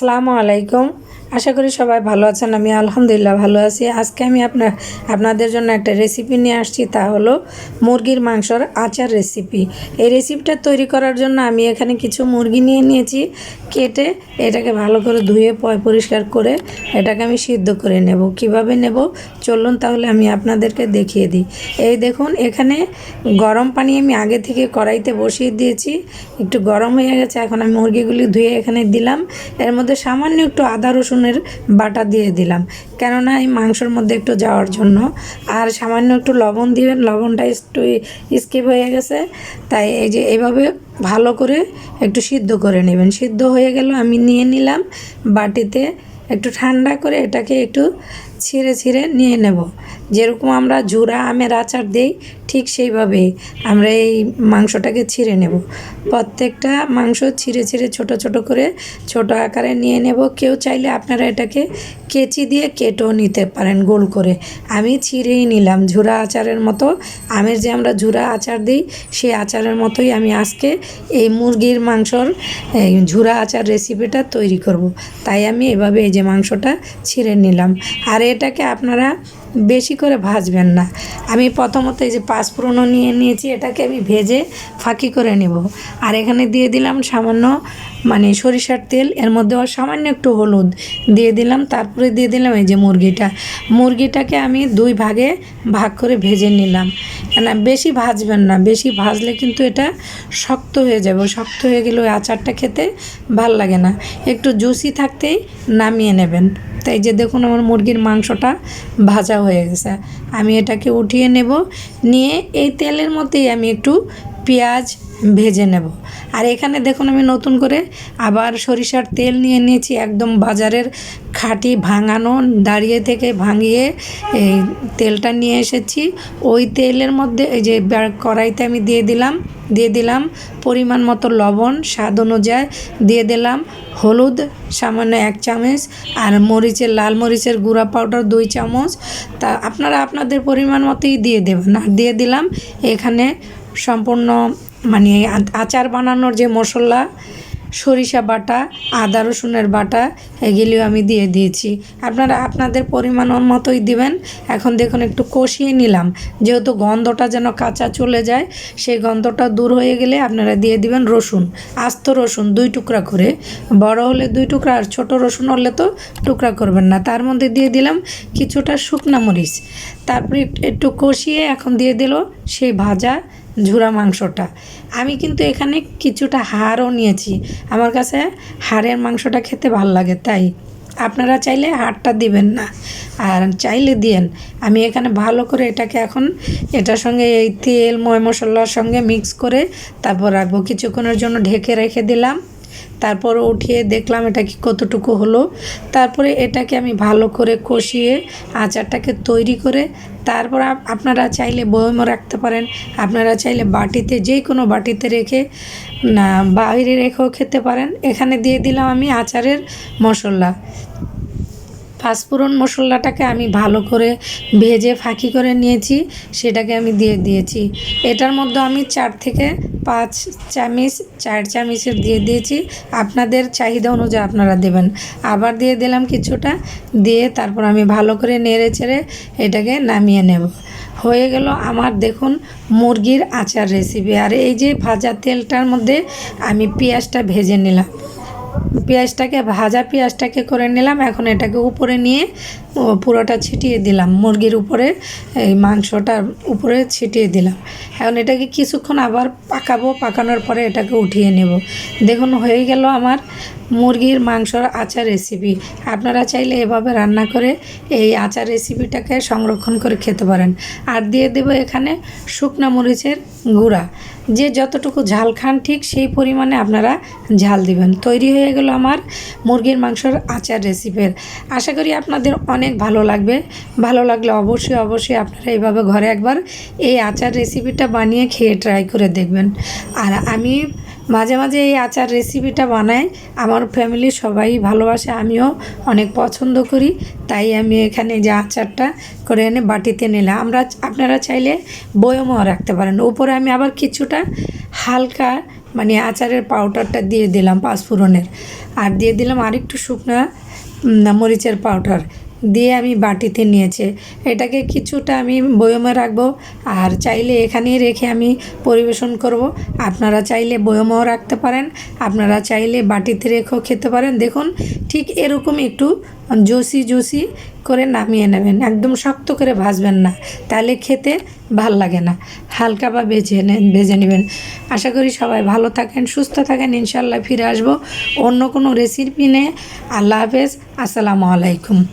আসসালামু আলাইকুম। আশা করি সবাই ভালো আছেন, আমি আলহামদুলিল্লাহ ভালো আছি। আজকে আমি আপনার, আপনাদের জন্য একটা রেসিপি নিয়ে আসছি, তা হলো মুরগির মাংসর আচার রেসিপি এই রেসিপিটা তৈরি করার জন্য আমি এখানে কিছু মুরগি নিয়ে নিয়েছি, কেটে এটাকে ভালো করে ধুয়ে, পয় পরিষ্কার করে এটাকে আমি সিদ্ধ করে নেব। কীভাবে নেব? চলুন তাহলে আমি আপনাদেরকে দেখিয়ে দিই। এই দেখুন, এখানে গরম পানি আমি আগে থেকে কড়াইতে বসিয়ে দিয়েছি। একটু গরম হয়ে গেছে, এখন আমি মুরগিগুলি ধুয়ে এখানে দিলাম। এর মধ্যে সামান্য একটু আদা রসুনের বাটা দিয়ে দিলাম। কেননা এই মাংসর মধ্যে একটু যাওয়ার জন্য। আর সামান্য একটু লবণ দিবেন লবণটা একটু স্কিপ হয়ে গেছে। তাই এই যে এভাবে ভালো করে একটু সিদ্ধ করে নেবেন। সিদ্ধ হয়ে গেল আমি নিয়ে নিলাম বাটিতে। একটু ঠান্ডা করে এটাকে একটু ছিঁড়ে ছিঁড়ে নিয়ে নেব। যেরকম আমরা জুরা আমের আচার দিই, ঠিক সেইভাবে আমরা এই মাংসটাকে ছিঁড়ে নেব। প্রত্যেকটা মাংস ছিঁড়ে ছিঁড়ে ছোট ছোট করে ছোট আকারে নিয়ে নেব। কেউ চাইলে আপনারা এটাকে কেচি দিয়ে কেটেও নিতে পারেন গোল করে। আমি ছিঁড়েই নিলাম। ঝুরা আচারের মতো, আমের যে আমরা ঝুরা আচার দিই, সেই আচারের মতোই আমি আজকে এই মুরগির মাংসর ঝুরা আচার রেসিপিটা তৈরি করব। তাই আমি এভাবে এই যে মাংসটা ছিঁড়ে নিলাম। আর এটাকে আপনারা বেশি করে ভাজবেন না। আমি প্রথমত এই যে পাঁচফোড়নও নিয়ে নিয়েছি, এটাকে আমি ভেজে ফাঁকি করে নেব। আর এখানে দিয়ে দিলাম সামান্য মানে সরিষার তেল, এর মধ্যে সামান্য একটু হলুদ দিয়ে দিলাম, তারপরে দিয়ে দিলাম এই যে মুরগিটা। মুরগিটাকে আমি দুই ভাগে ভাগ করে ভেজে নিলাম। না, বেশি ভাজবেন না, বেশি ভাজলে কিন্তু এটা শক্ত হয়ে যাবে, শক্ত হয়ে গেলে ওই আচারটা খেতে ভালো লাগে না। একটু জুসি থাকতেই নামিয়ে নেবেন। তাই যে দেখুন আমার মুরগির মাংসটা ভাজা হয়ে গেছে। আমি এটাকে উঠিয়ে নেব, নিয়ে এই তেলের মধ্যেই আমি একটু পেঁয়াজ ভেজে নেব। আর এখানে দেখুন আমি নতুন করে আবার সরিষার তেল নিয়ে নিয়েছি একদম বাজারের খাঁটি ভাঙানো দাঁড়িয়ে থেকে ভাঙিয়ে এই তেলটা নিয়ে এসেছি। ওই তেলের মধ্যে এই যে কড়াইতে আমি দিয়ে দিলাম দিয়ে দিলাম পরিমাণ মতো লবণ, স্বাদ অনুযায়ী দিয়ে দিলাম হলুদ, সামান্য এক চামচ, আর মরিচের, লাল মরিচের গুঁড়া পাউডার দুই চামচ। তা আপনারা আপনাদের পরিমাণ মতোই দিয়ে দেবেন। আর দিয়ে দিলাম এখানে সম্পূর্ণ মানে আচার বানানোর যে মশলা, সরিষা বাটা, আদা রসুনের বাটা, এগুলিও আমি দিয়ে দিয়েছি। আপনারা আপনাদের পরিমাণ মতোই দিবেন। এখন দেখুন, একটু কষিয়ে নিলাম। যেহেতু গন্ধটা যেন কাঁচা চলে যায়, সেই গন্ধটা দূর হয়ে গেলে আপনারা দিয়ে দিবেন রসুন, আস্ত রসুন দুই টুকরা করে। বড় হলে দুই টুকরা আর ছোটো রসুন হলে তো টুকরা করবেন না। তার মধ্যে দিয়ে দিলাম কিছুটা শুকনা মরিচ। তারপরে একটু কষিয়ে এখন দিয়ে দিল সেই ভাজা ঝুরা মাংসটা। আমি কিন্তু এখানে কিছুটা হাড়ও নিয়েছি। আমার কাছে হাড়ের মাংসটা খেতে ভালো লাগে, তাই। আপনারা চাইলে হাড়টা দিবেন না। আর চাইলে দিয়েন। আমি এখানে ভালো করে এটাকে এখন এটার সঙ্গে এই তেল, ময় মশলার সঙ্গে মিক্স করে তারপর রাখব। কিছুক্ষণের জন্য ঢেকে রেখে দিলাম। তারপর উঠিয়ে দেখলাম এটা কি কতটুকু হলো। তারপরে এটাকে আমি ভালো করে কষিয়ে আচারটাকে তৈরি করে তারপর আপ- আপনারা চাইলে বয়মও রাখতে পারেন, আপনারা চাইলে বাটিতে যে কোনো বাটিতে রেখে, না বাইরে রেখেও খেতে পারেন। এখানে দিয়ে দিলাম আমি আচারের মশলা। পাঁচফোড়ন মশলাটাকে আমি ভালো করে ভেজে ফাঁকি করে নিয়েছি, সেটাকে আমি দিয়ে দিয়েছি। এটার মধ্যে আমি চার থেকে পাঁচ চামচ, চার চামচের দিয়ে দিয়েছি। আপনাদের চাহিদা অনুযায়ী আপনারা দেবেন। আবার দিয়ে দিলাম কিছুটা, দিয়ে তারপর আমি ভালো করে নেড়ে চেড়ে এটাকে নামিয়ে নেব। হয়ে গেল আমার দেখুন মুরগির আচার রেসিপি আর এই যে ভাজা তেলটার মধ্যে আমি পেঁয়াজটা ভেজে নিলাম। পেঁয়াজটাকে, ভাজা পেঁয়াজটাকে করে নিলাম। এখন এটাকে উপরে নিয়ে পুরোটা ছিটিয়ে দিলাম। মুরগির উপরে, এই মাংসটার উপরে ছিটিয়ে দিলাম। এখন এটাকে কিছুক্ষণ আবার পাকাবো, পাকানোর পরে এটাকে উঠিয়ে নেব। দেখুন, হয়ে গেল আমার মুরগির মাংসর আচার রেসিপি আপনারা চাইলে এভাবে রান্না করে এই আচার রেসিপিটাকে সংরক্ষণ করে খেতে পারেন। আর দিয়ে দেব এখানে শুকনো মরিচের গুঁড়া। যে যতটুকু ঝাল খান, ঠিক সেই পরিমাণে আপনারা ঝাল দিবেন। তৈরি হয়ে গেল আমার মুরগির মাংসর আচার রেসিপির আশা করি আপনাদের অনেক ভালো লাগবে। ভালো লাগলে অবশ্যই অবশ্যই আপনারা এইভাবে ঘরে একবার এই আচার রেসিপিটা বানিয়ে খেয়ে ট্রাই করে দেখবেন। আর আমি মাঝে মাঝে এই আচার রেসিপিটা বানাই। আমার ফ্যামিলির সবাই ভালোবাসে, আমিও অনেক পছন্দ করি। তাই আমি এখানে যে আচারটা করে এনে বাটিতে নিলাম। আমরা, আপনারা চাইলে বয়মও রাখতে পারেন। উপরে আমি আবার কিছুটা হালকা মানে আচারের পাউডারটা দিয়ে দিলাম পাঁচফোড়নের আর দিয়ে দিলাম আরেকটু শুকনো মরিচের পাউডার দিয়ে আমি বাটিতে নিয়েছে। এটাকে কিছুটা আমি বয়মে রাখব। আর চাইলে এখানেই রেখে আমি পরিবেশন করব। আপনারা চাইলে বয়মেও রাখতে পারেন। আপনারা চাইলে বাটিতে রেখেও খেতে পারেন। দেখুন, ঠিক এরকম একটু জুসি জুসি করে নামিয়ে নেবেন। একদম শক্ত করে ভাজবেন না। তাহলে খেতে ভালো লাগে না। হালকা বা বেজে নেন ভেজে নেবেন। আশা করি সবাই ভালো থাকেন, সুস্থ থাকেন। ইনশাল্লাহ ফিরে আসব অন্য কোনো রেসিপি নিয়ে। আল্লাহ হাফেজ। আসসালামু আলাইকুম।